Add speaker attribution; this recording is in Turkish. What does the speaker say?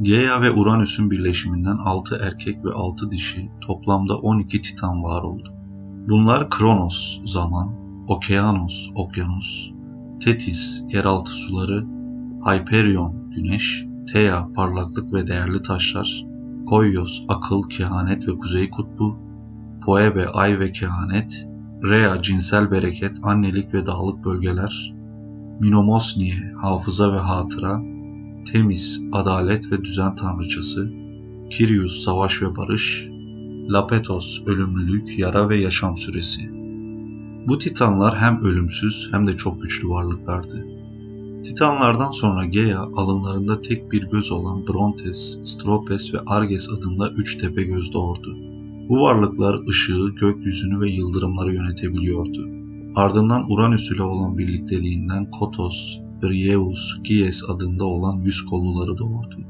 Speaker 1: Gaia ve Uranüs'ün birleşiminden 6 erkek ve 6 dişi toplamda 12 titan var oldu. Bunlar Kronos zaman, Okeanos okyanus, Tetis yeraltı suları, Hyperion güneş, Thea parlaklık ve değerli taşlar, Koyos akıl, kehanet ve kuzey kutbu, Poebe ay ve kehanet, Rea cinsel bereket, annelik ve dağlık bölgeler, Minomosnie hafıza ve hatıra, Temis adalet ve düzen tanrıçası, Kirius savaş ve barış, Lapetos ölümlülük, yara ve yaşam süresi. Bu titanlar hem ölümsüz hem de çok güçlü varlıklardı. Titanlardan sonra Gea alınlarında tek bir göz olan Brontes, Stropes ve Arges adında üç tepe göz doğurdu. Bu varlıklar ışığı, gökyüzünü ve yıldırımları yönetebiliyordu. Ardından Uranüs ile olan birlikteliğinden Kotos, Brieus, Gies adında olan yüz kolluları doğurdu.